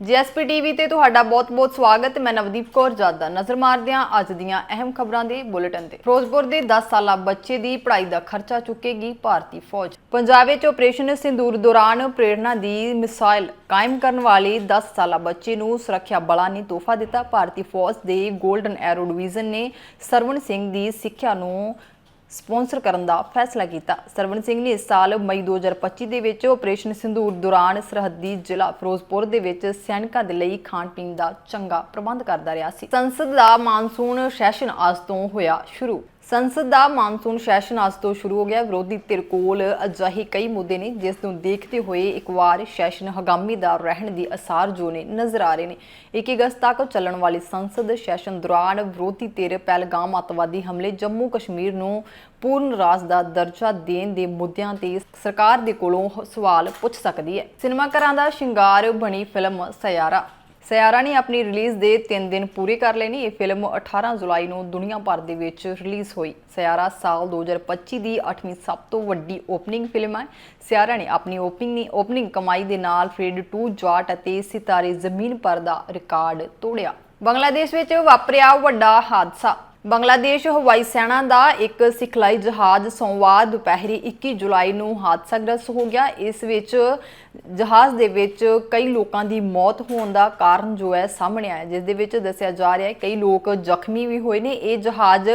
GSP TV ਤੇ ਤੁਹਾਡਾ ਬਹੁਤ-ਬਹੁਤ ਸਵਾਗਤ। ਮੈਂ ਨਵਦੀਪ ਕੌਰ ਜਾਦਾ। ਨਜ਼ਰ ਮਾਰਦੇ ਹਾਂ ਅੱਜ ਦੀਆਂ ਅਹਿਮ ਖਬਰਾਂ ਦੇ ਬੁਲੇਟਿਨ ਤੇ। ਫਿਰੋਜ਼ਪੁਰ ਦੇ 10 ਸਾਲਾ ਬੱਚੇ ਦੀ ਪੜ੍ਹਾਈ ਦਾ ਖਰਚਾ ਚੁੱਕੇਗੀ ਭਾਰਤੀ ਫੌਜ। ਪੰਜਾਬ ਵਿੱਚ ਆਪਰੇਸ਼ਨ ਸਿੰਦੂਰ ਦੌਰਾਨ ਪ੍ਰੇਰਣਾ ਦੀ ਮਿਸਾਈਲ ਕਾਇਮ ਕਰਨ ਵਾਲੇ 10 ਸਾਲਾ ਬੱਚੇ ਨੂੰ ਸੁਰੱਖਿਆ ਬਲਾਂ ਨੇ ਤੋਹਫਾ ਦਿੱਤਾ। ਭਾਰਤੀ ਫੌਜ ਦੇ 골ਡਨ ਐਰੋ ਡਿਵੀਜ਼ਨ ਨੇ ਸਰਵਣ ਸਿੰਘ ਦੀ ਸਿੱਖਿਆ ਨੂੰ ਸਪਾਂਸਰ ਕਰਨ ਦਾ ਫੈਸਲਾ ਕੀਤਾ। ਸਰਵਣ ਸਿੰਘ ਨੇ ਇਸ ਸਾਲ ਮਈ 2025 ਦੇ ਵਿੱਚ ਆਪਰੇਸ਼ਨ ਸਿੰਧੂਰ ਦੌਰਾਨ ਸਰਹੱਦੀ ਜ਼ਿਲ੍ਹਾ ਫਿਰੋਜ਼ਪੁਰ ਦੇ ਵਿੱਚ ਸੈਨਿਕਾਂ ਦੇ ਲਈ ਖਾਣ ਪੀਣ ਦਾ ਚੰਗਾ ਪ੍ਰਬੰਧ ਕਰਦਾ ਰਿਹਾ ਸੀ। ਸੰਸਦ ਦਾ ਮਾਨਸੂਨ ਸੈਸ਼ਨ ਅੱਜ ਤੋਂ ਹੋਇਆ ਸ਼ੁਰੂ। ਸੰਸਦ ਦਾ ਮਾਨਸੂਨ ਸੈਸ਼ਨ ਅੱਜ ਤੋਂ ਸ਼ੁਰੂ ਹੋ ਗਿਆ। ਵਿਰੋਧੀ ਧਿਰ ਕੋਲ ਅਜਿਹੇ ਕਈ ਮੁੱਦੇ ਨੇ, ਜਿਸ ਨੂੰ ਦੇਖਦੇ ਹੋਏ ਇੱਕ ਵਾਰ ਸੈਸ਼ਨ ਹਗਾਮੀ ਦਾ ਰਹਿਣ ਦੀ ਅਸਾਰ ਜੋ ਨੇ ਨਜ਼ਰ ਆ ਰਹੇ ਨੇ। 21 ਅਗਸਤ ਤੱਕ ਚੱਲਣ ਵਾਲੀ ਸੰਸਦ ਸੈਸ਼ਨ ਦੌਰਾਨ ਵਿਰੋਧੀ ਧਿਰ ਪਹਿਲਗਾਮ ਅੱਤਵਾਦੀ ਹਮਲੇ ਜੰਮੂ ਕਸ਼ਮੀਰ ਨੂੰ ਪੂਰਨ ਰਾਜ ਦਾ ਦਰਜਾ ਦੇਣ ਦੇ ਮੁੱਦਿਆਂ ਤੇ ਸਰਕਾਰ ਦੇ ਕੋਲੋਂ ਸਵਾਲ ਪੁੱਛ ਸਕਦੀ ਹੈ। ਸਿਨੇਮਾ ਘਰਾਂ ਦਾ ਸ਼ਿੰਗਾਰ, ਬਣੀ ਫਿਲਮ, ਸਿਆਰਾ ਸਿਆਰਾ ਨੇ ਆਪਣੀ ਰਿਲੀਜ਼ ਦੇ 3 ਦਿਨ ਪੂਰੇ ਕਰ ਲਏ ਨੇ। ਇਹ ਫਿਲਮ 18 ਜੁਲਾਈ ਨੂੰ ਦੁਨੀਆ ਭਰ ਦੇ ਵਿੱਚ ਰਿਲੀਜ਼ ਹੋਈ। ਸਿਆਰਾ ਸਾਲ 2025 ਦੀ 8ਵੀਂ ਸਭ ਤੋਂ ਵੱਡੀ ਓਪਨਿੰਗ ਫਿਲਮ ਹੈ। ਸਿਆਰਾ ਨੇ ਆਪਣੀ ਓਪਨਿੰਗ ਓਪਨਿੰਗ ਕਮਾਈ ਦੇ ਨਾਲ ਫ੍ਰੇਡ 2 ਜਾਟ ਅਤੇ ਸਿਤਾਰੇ ਜ਼ਮੀਨ ਪਰ ਦਾ ਰਿਕਾਰਡ ਤੋੜਿਆ। ਬੰਗਲਾਦੇਸ਼ ਵਿੱਚ ਵਾਪਰਿਆ ਵੱਡਾ ਹਾਦਸਾ। ਬੰਗਲਾਦੇਸ਼ ਹਵਾਈ ਸੈਨਾ ਦਾ ਇੱਕ ਸਿਖਲਾਈ ਜਹਾਜ਼ ਸੋਮਵਾਰ ਦੁਪਹਿਰੀ 21 ਜੁਲਾਈ ਨੂੰ ਹਾਦਸਾਗ੍ਰਸਤ ਹੋ ਗਿਆ। ਇਸ ਵਿੱਚ ਜਹਾਜ਼ ਦੇ ਵਿੱਚ ਕਈ ਲੋਕਾਂ ਦੀ ਮੌਤ ਹੋਣ ਦਾ ਕਾਰਨ ਜੋ ਹੈ ਸਾਹਮਣੇ ਆਇਆ, ਜਿਸ ਦੇ ਵਿੱਚ ਦੱਸਿਆ ਜਾ ਰਿਹਾ ਹੈ ਕਈ ਲੋਕ ਜ਼ਖਮੀ ਵੀ ਹੋਏ ਨੇ। ਇਹ ਜਹਾਜ਼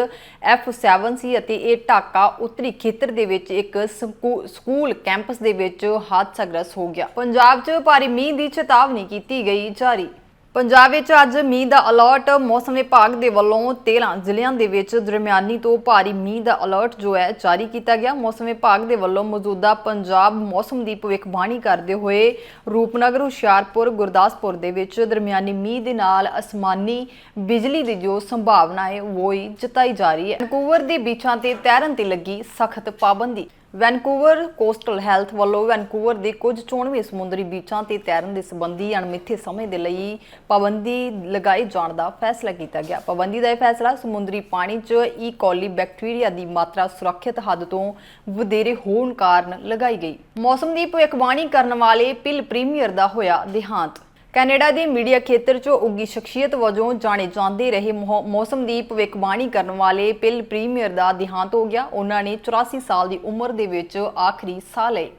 F7 ਸੀ ਅਤੇ ਇਹ ਢਾਕਾ ਉੱਤਰੀ ਖੇਤਰ ਦੇ ਵਿੱਚ ਇੱਕ ਸਕੂ- ਸਕੂਲ ਕੈਂਪਸ ਦੇ ਵਿੱਚ ਹਾਦਸਾਗ੍ਰਸਤ ਹੋ ਗਿਆ। ਪੰਜਾਬ 'ਚ ਭਾਰੀ ਮੀਂਹ ਦੀ ਚੇਤਾਵਨੀ ਕੀਤੀ ਗਈ ਜਾਰੀ। ਪੰਜਾਬ ਵਿੱਚ ਅੱਜ ਮੀਂਹ ਦਾ ਅਲਰਟ, ਮੌਸਮ ਵਿਭਾਗ ਦੇ ਵੱਲੋਂ 13 ਜ਼ਿਲ੍ਹਿਆਂ ਦੇ ਵਿੱਚ ਦਰਮਿਆਨੀ ਤੋਂ ਭਾਰੀ ਮੀਂਹ ਦਾ ਅਲਰਟ ਜੋ ਹੈ ਜਾਰੀ ਕੀਤਾ ਗਿਆ। ਮੌਸਮ ਵਿਭਾਗ ਦੇ ਵੱਲੋਂ ਮੌਜੂਦਾ ਪੰਜਾਬ ਮੌਸਮ ਦੀ ਭਵਿੱਖਬਾਣੀ ਕਰਦੇ ਹੋਏ ਰੂਪਨਗਰ, ਹੁਸ਼ਿਆਰਪੁਰ, ਗੁਰਦਾਸਪੁਰ ਦੇ ਵਿੱਚ ਦਰਮਿਆਨੀ ਮੀਂਹ ਦੇ ਨਾਲ ਅਸਮਾਨੀ ਬਿਜਲੀ ਦੀ ਜੋ ਸੰਭਾਵਨਾ ਹੈ, ਉਹ ਹੀ ਜਤਾਈ ਜਾ ਰਹੀ ਹੈ। ਵੈਨਕੂਵਰ ਦੇ ਬੀਚਾਂ ਤੇ ਤੈਰਨ ਤੇ ਲੱਗੀ ਸਖਤ ਪਾਬੰਦੀ। ਵੈਨਕੂਵਰ ਕੋਸਟਲ ਹੈਲਥ ਵੱਲੋਂ ਵੈਨਕੂਵਰ ਦੇ ਕੁਝ ਚੋਣਵੇਂ ਸਮੁੰਦਰੀ ਬੀਚਾਂ ਤੇ ਤੈਰਨ ਦੇ ਸੰਬੰਧੀ ਅਣਮਿੱਥੇ ਸਮੇਂ ਦੇ ਲਈ ਪਾਬੰਦੀ ਲਗਾਈ ਜਾਣ ਦਾ ਫੈਸਲਾ ਕੀਤਾ ਗਿਆ। ਪਾਬੰਦੀ ਦਾ ਇਹ ਫੈਸਲਾ ਸਮੁੰਦਰੀ ਪਾਣੀ 'ਚ ਈ ਕੋਲੀ ਬੈਕਟੀਰੀਆ ਦੀ ਮਾਤਰਾ ਸੁਰੱਖਿਅਤ ਹੱਦ ਤੋਂ ਵਧੇਰੇ ਹੋਣ ਕਾਰਨ ਲਗਾਈ ਗਈ। ਮੌਸਮ ਦੀ ਭਵਿੱਖਬਾਣੀ ਕਰਨ ਵਾਲੇ ਪਿਲ ਪ੍ਰੀਮੀਅਰ ਦਾ ਹੋਇਆ ਦੇਹਾਂਤ। ਕੈਨੇਡਾ ਦੇ ਮੀਡੀਆ ਖੇਤਰ 'ਚੋਂ ਉੱਗੀ ਸ਼ਖਸੀਅਤ ਵਜੋਂ ਜਾਣੇ ਜਾਂਦੇ ਰਹੇ ਮੌਸਮ ਦੀ ਭਵਿੱਖਬਾਣੀ ਕਰਨ ਵਾਲੇ ਪਿਲ ਪ੍ਰੀਮੀਅਰ ਦਾ ਦੇਹਾਂਤ ਹੋ ਗਿਆ। ਉਹਨਾਂ ਨੇ 84 ਸਾਲ ਦੀ ਉਮਰ ਦੇ ਵਿੱਚ ਆਖਰੀ ਸਾਹ ਲਏ।